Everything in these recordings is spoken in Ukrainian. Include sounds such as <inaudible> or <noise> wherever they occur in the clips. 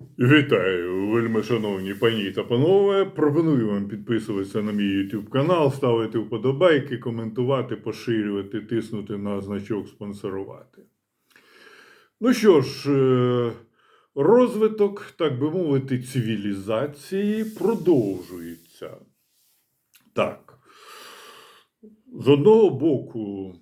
Вітаю, вельми шановні пані та панове. Пропоную вам підписуватися на мій YouTube канал, ставити вподобайки, коментувати, поширювати, тиснути на значок спонсорувати. Ну що ж, е, розвиток, так би мовити, цивілізації продовжується. Так. З одного боку,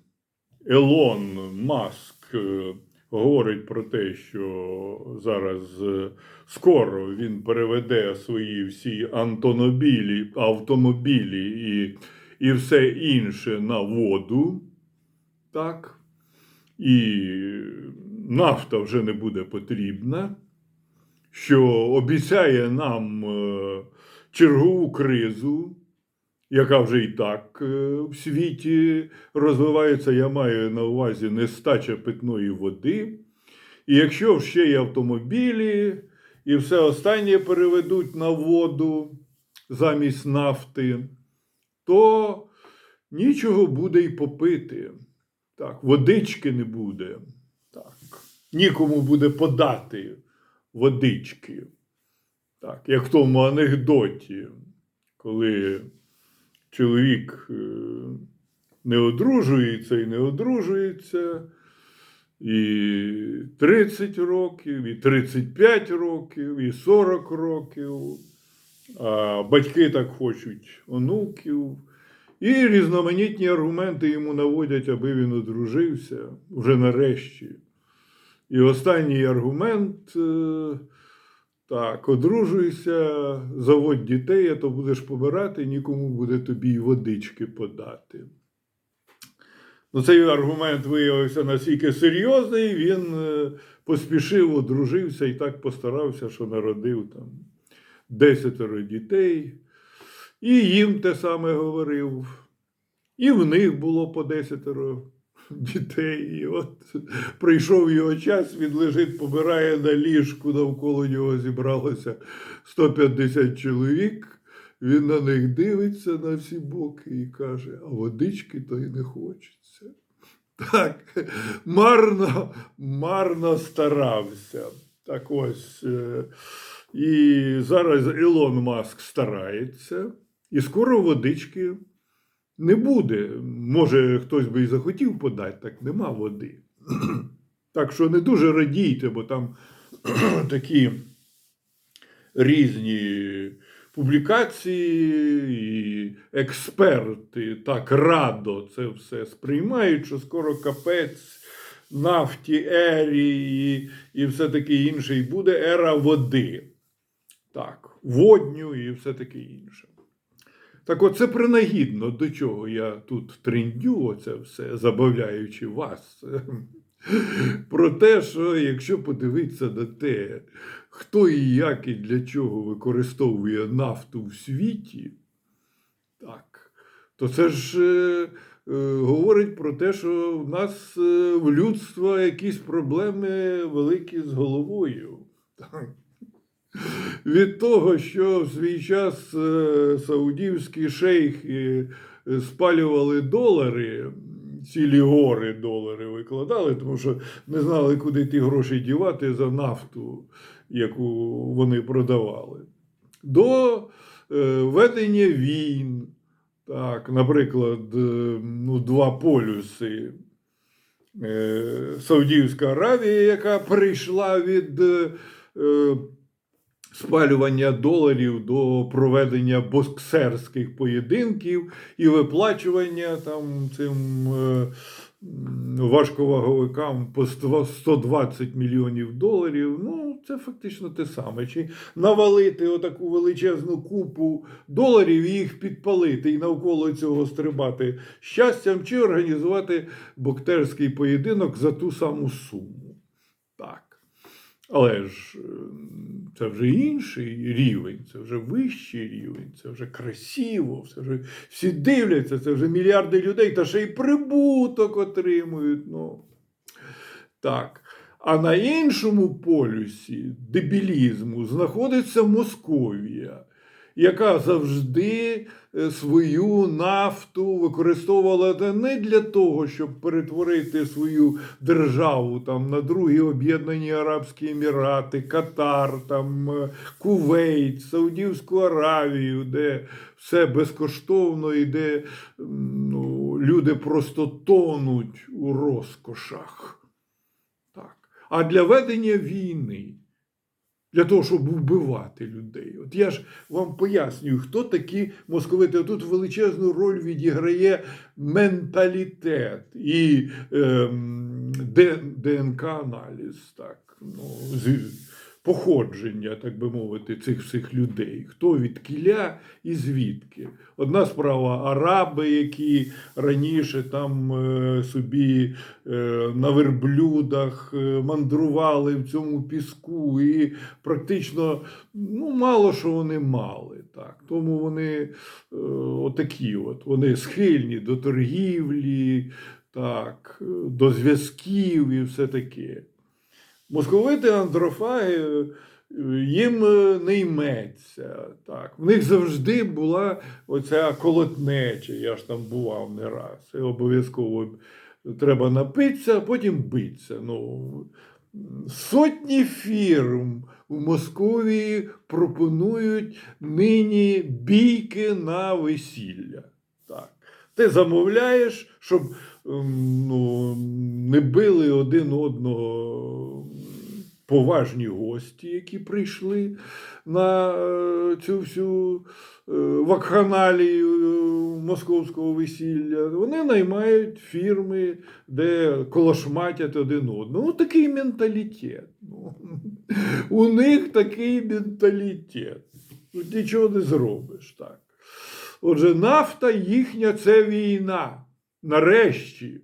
Елон Маск е, говорить про те, що зараз е, скоро він переведе свої всі антонобілі, автомобілі і, і все інше на воду. Так. І нафта вже не буде потрібна, що обіцяє нам е, чергову кризу яка вже і так е, в світі розвивається, я маю на увазі нестача питної води. І якщо ще й автомобілі, і все останнє переведуть на воду замість нафти, то нічого буде й попити. Так, водички не буде. Так. Нікому буде подати водички. Так, як в тому анекдоті, коли чоловік е, не одружується і не одружується, і 30 років, і 35 років, і 40 років, а батьки так хочуть онуків. І різноманітні аргументи йому наводять, аби він одружився вже нарешті. І останній аргумент. Так, одружуйся, заводь дітей, а то будеш помирати, нікому буде тобі й водички подати. Ну, цей аргумент виявився настільки серйозний, він е, поспішив, одружився і так постарався, що народив там десятеро дітей. І їм те саме говорив. І в них було по десятеро дітей. І от прийшов його час, він лежить, помирає на ліжку, навколо нього зібралося 150 чоловік. Він на них дивиться на всі боки і каже: а водички то й не хочеться. Так, марно, марно старався. Так ось. е, І зараз Ілон Маск старається, і скоро водички не буде. Може, хтось би і захотів подати, так нема води. <clears throat> Так що не дуже радійте, бо там <clears throat> такі різні публікації, і експерти так радо це все сприймають, що скоро капець нафті, ері і, і все таке інше. І буде ера води. Так, водню і все таке інше. Так от це принагідно, до чого я тут трендю, оце все, забавляючи вас. Про те, що якщо подивитися на те, хто і як і для чого використовує нафту в світі, так, то це ж е, е, говорить про те, що в нас е, в людства якісь проблеми великі з головою. Так. Від того, що в свій час е, саудівські шейхи е, спалювали долари, цілі гори долари викладали, тому що не знали, куди ті гроші дівати за нафту, яку вони продавали. До е, ведення війн, так, наприклад, ну, два полюси. Саудівська Аравія, яка прийшла від спалювання доларів до проведення боксерських поєдинків і виплачування там цим е, важковаговикам по 120 мільйонів доларів. Ну, це фактично те саме. Чи навалити отаку величезну купу доларів і їх підпалити і навколо цього стрибати щастям, чи організувати боксерський поєдинок за ту саму суму. Так. Але ж е, це вже інший рівень, це вже вищий рівень, це вже красиво, це вже всі дивляться, це вже мільярди людей, та ще й прибуток отримують. Ну. Так. А на іншому полюсі дебілізму знаходиться Московія, яка завжди е, свою нафту використовувала не для того, щоб перетворити свою державу там на другі об'єднані Арабські Емірати, Катар, там е, Кувейт, Саудівську Аравію, де все безкоштовно і де ну, люди просто тонуть у розкошах. Так. А для ведення війни, для того, щоб вбивати людей. От я ж вам пояснюю, хто такі московити. Тут величезну роль відіграє менталітет і ем, ДНК-аналіз, так, ну, походження, так би мовити, цих всіх людей. Хто від кіля і звідки. Одна справа араби, які раніше там е, собі е, на верблюдах е, мандрували в цьому піску, і практично ну, мало що вони мали. Так. Тому вони отакі, от, вони схильні до торгівлі, так, до зв'язків і все таке. Московити андрофаги е, їм е, не йметься. Так. В них завжди була оця колотнеча. Я ж там бував не раз. І обов'язково треба напитися, а потім битися. Ну, сотні фірм у Московії пропонують нині бійки на весілля. Так. Ти замовляєш, щоб ем, ну, не били один одного поважні гості, які прийшли на е, цю всю е, вакханалію е, московського весілля. Вони наймають фірми, де колошматять один одного. Ну, такий менталітет. Ну, <laughs> у них такий менталітет. Тут нічого не зробиш так. Отже, нафта їхня це війна. Нарешті,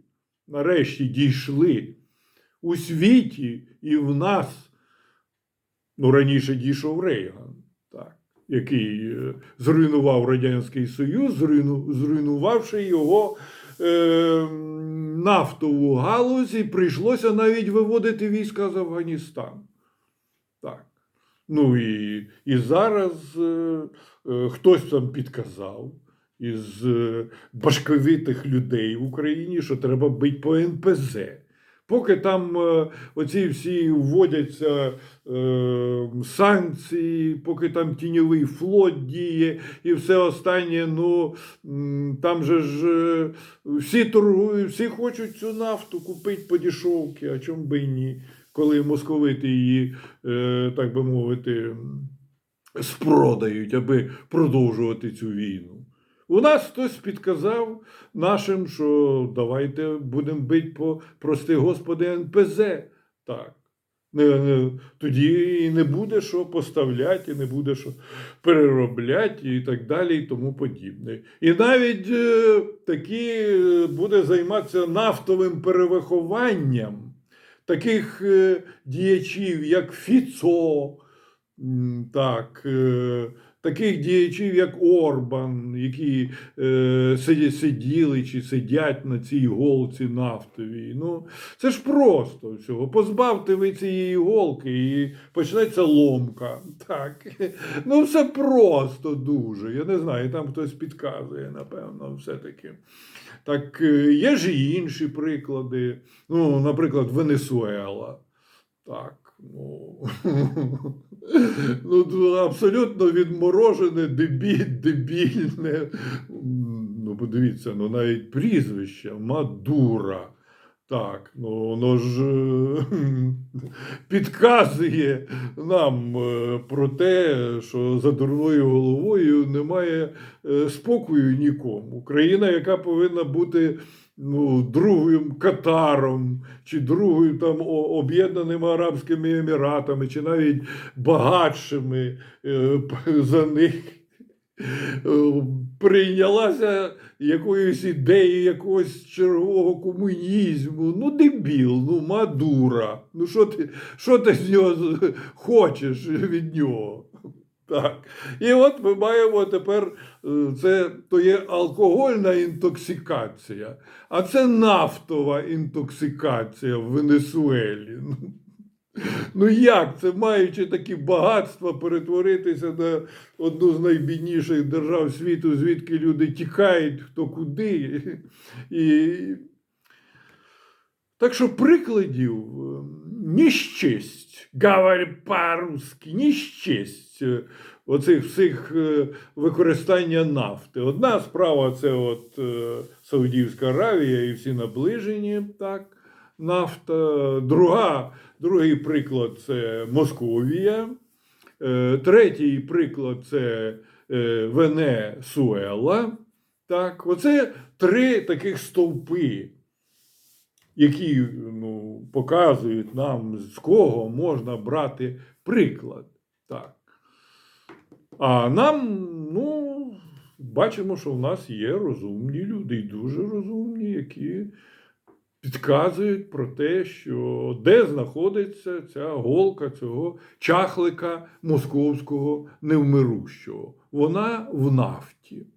нарешті дійшли у світі і в нас. Ну, раніше дійшов Рейган, так, який е, зруйнував Радянський Союз, зруйну, зруйнувавши його е, нафтову галузь, і прийшлося навіть виводити війська з Афганістану. Так. Ну і, і зараз е, е, хтось там підказав із е, башковитих людей в Україні, що треба бити по НПЗ. Поки там е, оці всі вводяться е, санкції, поки там тіньовий флот діє і все останнє, ну там же ж е, всі торгують, всі хочуть цю нафту купити по дешевці, а чому би і ні, коли московити її, так би мовити, спродають, аби продовжувати цю війну. У нас хтось підказав нашим, що давайте будемо бити по, прости господи, НПЗ. Так. Не, не, тоді і не буде що поставляти, і не буде що переробляти, і так далі, і тому подібне. І навіть е, такі е, буде займатися нафтовим перевихованням таких е, діячів, як Фіцо, так, е, таких діячів, як Орбан, які е, сиділи чи сидять на цій голці нафтовій. Ну, це ж просто всього. Позбавте ви цієї голки і почнеться ломка. Так. <laughs> Ну, все просто дуже. Я не знаю, там хтось підказує, напевно, все-таки. Так, е, є ж і інші приклади. Ну, наприклад, Венесуела. Так. <laughs> Ну, ну, абсолютно відморожене, дебіль, дебільне. Ну, подивіться, ну навіть прізвище Мадура. Так, ну воно ж <laughs> підказує нам е, про те, що за дурною головою немає е, спокою нікому. Країна, яка повинна бути ну, другим Катаром, чи другою там Об'єднаними Арабськими Еміратами, чи навіть багатшими е, за них. е, Прийнялася якоюсь ідеєю якогось чергового комунізму. Ну, дебіл, ну, мадура. Ну, що ти, що ти з нього хочеш від нього? Так. І от ми маємо тепер е, це то є алкогольна інтоксикація, а це нафтова інтоксикація в Венесуелі. Ну, Ну як це, маючи такі багатства, перетворитися на одну з найбідніших держав світу, звідки люди тікають хто куди. І... Так що прикладів е, ніщесть, говорю по-русски, ніщесть оцих всіх е, використання нафти. Одна справа це от е, Саудівська Аравія і всі наближені, так, нафта. Друга, другий приклад це Московія. Е, Третій приклад це е, Венесуела. Так, оце три таких стовпи, які ну, показують нам, з кого можна брати приклад. Так. А нам, ну, бачимо, що в нас є розумні люди, і дуже розумні, які підказують про те, що де знаходиться ця голка цього чахлика московського невмирущого. Вона в нафті.